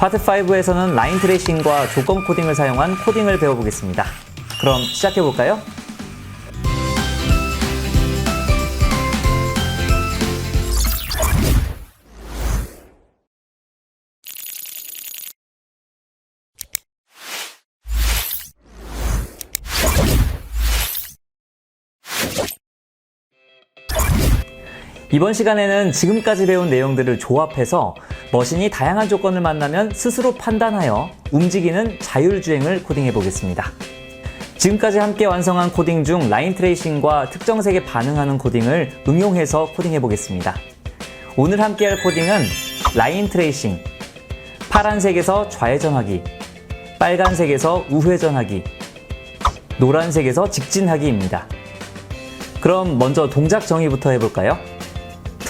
파트 5에서는 라인 트레이싱과 조건 코딩을 사용한 코딩을 배워보겠습니다. 그럼 시작해볼까요? 이번 시간에는 지금까지 배운 내용들을 조합해서 머신이 다양한 조건을 만나면 스스로 판단하여 움직이는 자율주행을 코딩해 보겠습니다. 지금까지 함께 완성한 코딩 중 라인 트레이싱과 특정색에 반응하는 코딩을 응용해서 코딩해 보겠습니다. 오늘 함께 할 코딩은 라인 트레이싱, 파란색에서 좌회전하기, 빨간색에서 우회전하기, 노란색에서 직진하기입니다. 그럼 먼저 동작 정의부터 해볼까요?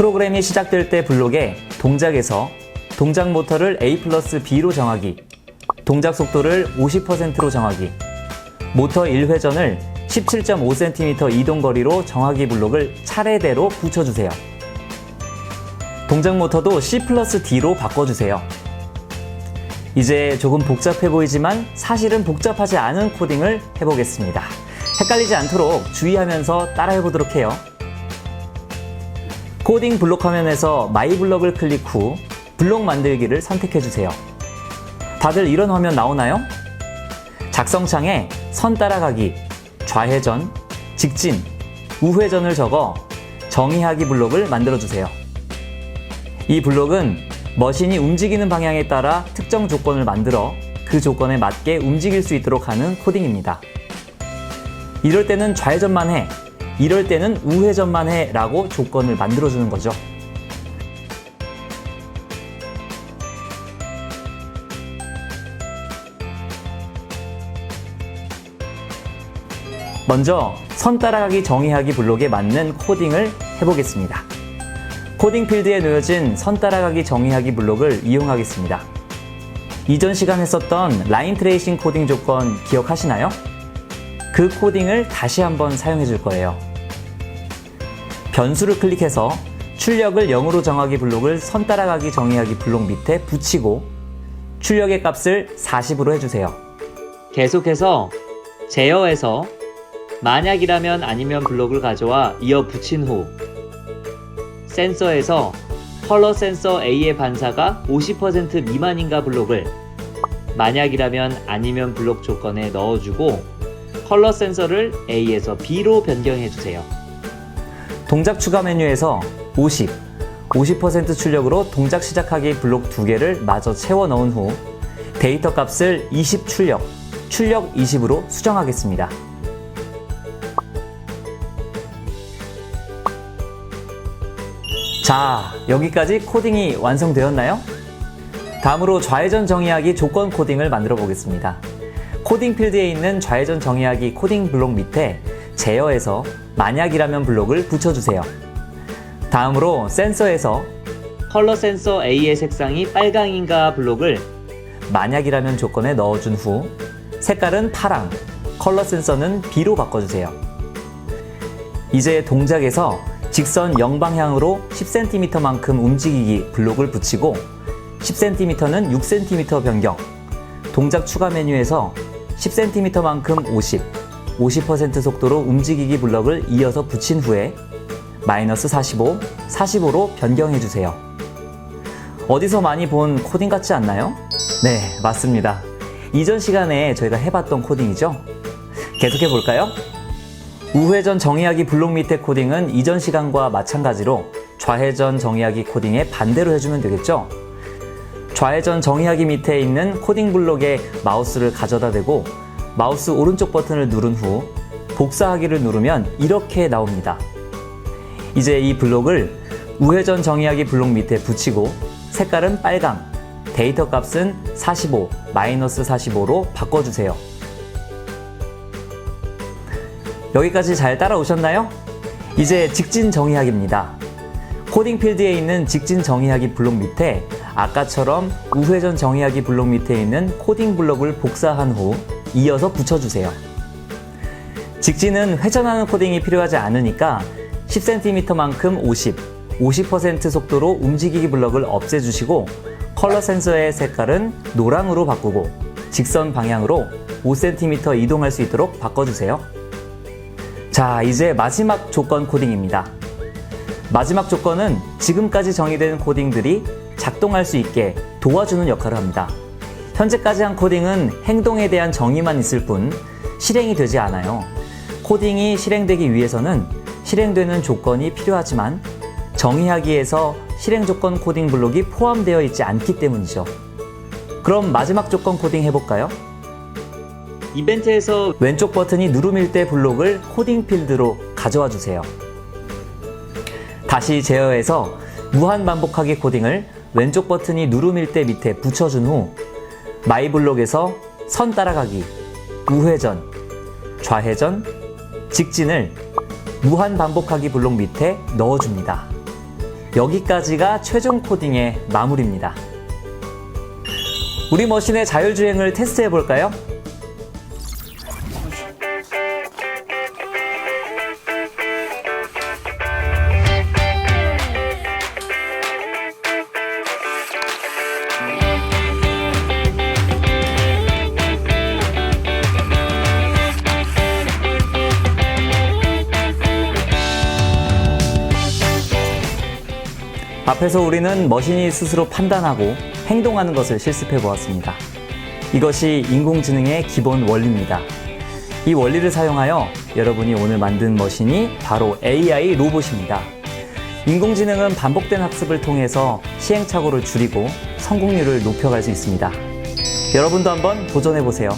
프로그램이 시작될 때 블록에 동작에서 동작 모터를 A 플러스 B로 정하기, 동작 속도를 50%로 정하기, 모터 1회전을 17.5cm 이동 거리로 정하기 블록을 차례대로 붙여주세요. 동작 모터도 C 플러스 D로 바꿔주세요. 이제 조금 복잡해 보이지만 사실은 복잡하지 않은 코딩을 해보겠습니다. 헷갈리지 않도록 주의하면서 따라해 보도록 해요. 코딩 블록 화면에서 마이 블럭을 클릭 후 블록 만들기를 선택해 주세요. 다들 이런 화면 나오나요? 작성창에 선 따라가기, 좌회전, 직진, 우회전을 적어 정의하기 블록을 만들어 주세요. 이 블록은 머신이 움직이는 방향에 따라 특정 조건을 만들어 그 조건에 맞게 움직일 수 있도록 하는 코딩입니다. 이럴 때는 좌회전만 해, 이럴 때는 우회전만 해 라고 조건을 만들어주는 거죠. 먼저 선 따라가기 정의하기 블록에 맞는 코딩을 해보겠습니다. 코딩 필드에 놓여진 선 따라가기 정의하기 블록을 이용하겠습니다. 이전 시간 했었던 라인 트레이싱 코딩 조건 기억하시나요? 그 코딩을 다시 한번 사용해 줄 거예요. 변수를 클릭해서 출력을 0으로 정하기 블록을 선 따라가기 정의하기 블록 밑에 붙이고 출력의 값을 40으로 해주세요. 계속해서 제어에서 만약이라면 아니면 블록을 가져와 이어 붙인 후 센서에서 컬러 센서 A의 반사가 50% 미만인가 블록을 만약이라면 아니면 블록 조건에 넣어주고 컬러 센서를 A에서 B로 변경해 주세요. 동작 추가 메뉴에서 50, 50% 출력으로 동작 시작하기 블록 두 개를 마저 채워 넣은 후 데이터 값을 20 출력, 출력 20으로 수정하겠습니다. 자, 여기까지 코딩이 완성되었나요? 다음으로 좌회전 정의하기 조건 코딩을 만들어 보겠습니다. 코딩 필드에 있는 좌회전 정의하기 코딩 블록 밑에 제어에서 만약이라면 블록을 붙여주세요. 다음으로 센서에서 컬러 센서 A의 색상이 빨강인가 블록을 만약이라면 조건에 넣어준 후 색깔은 파랑, 컬러 센서는 B로 바꿔주세요. 이제 동작에서 직선 0방향으로 10cm만큼 움직이기 블록을 붙이고 10cm는 6cm 변경, 동작 추가 메뉴에서 10cm만큼 50, 50% 속도로 움직이기 블럭을 이어서 붙인 후에 마이너스 45, 45로 변경해 주세요. 어디서 많이 본 코딩 같지 않나요? 네, 맞습니다. 이전 시간에 저희가 해봤던 코딩이죠? 계속해 볼까요? 우회전 정의하기 블록 밑에 코딩은 이전 시간과 마찬가지로 좌회전 정의하기 코딩에 반대로 해주면 되겠죠? 좌회전 정의하기 밑에 있는 코딩 블록에 마우스를 가져다 대고 마우스 오른쪽 버튼을 누른 후 복사하기를 누르면 이렇게 나옵니다. 이제 이 블록을 우회전 정의하기 블록 밑에 붙이고 색깔은 빨강, 데이터 값은 45, 마이너스 45로 바꿔주세요. 여기까지 잘 따라오셨나요? 이제 직진 정의하기입니다. 코딩 필드에 있는 직진 정의하기 블록 밑에 아까처럼 우회전 정의하기 블록 밑에 있는 코딩 블록을 복사한 후 이어서 붙여주세요. 직진은 회전하는 코딩이 필요하지 않으니까 10cm만큼 50, 50% 속도로 움직이기 블럭을 없애주시고 컬러 센서의 색깔은 노랑으로 바꾸고 직선 방향으로 5cm 이동할 수 있도록 바꿔주세요. 자, 이제 마지막 조건 코딩입니다. 마지막 조건은 지금까지 정의된 코딩들이 작동할 수 있게 도와주는 역할을 합니다. 현재까지 한 코딩은 행동에 대한 정의만 있을 뿐 실행이 되지 않아요. 코딩이 실행되기 위해서는 실행되는 조건이 필요하지만 정의하기에서 실행 조건 코딩 블록이 포함되어 있지 않기 때문이죠. 그럼 마지막 조건 코딩 해볼까요? 이벤트에서 왼쪽 버튼이 누름일 때 블록을 코딩 필드로 가져와 주세요. 다시 제어해서 무한 반복하기 코딩을 왼쪽 버튼이 누름일 때 밑에 붙여준 후 마이 블록에서 선 따라가기, 우회전, 좌회전, 직진을 무한 반복하기 블록 밑에 넣어줍니다. 여기까지가 최종 코딩의 마무리입니다. 우리 머신의 자율주행을 테스트해 볼까요? 앞에서 우리는 머신이 스스로 판단하고 행동하는 것을 실습해 보았습니다. 이것이 인공지능의 기본 원리입니다. 이 원리를 사용하여 여러분이 오늘 만든 머신이 바로 AI 로봇입니다. 인공지능은 반복된 학습을 통해서 시행착오를 줄이고 성공률을 높여갈 수 있습니다. 여러분도 한번 도전해 보세요.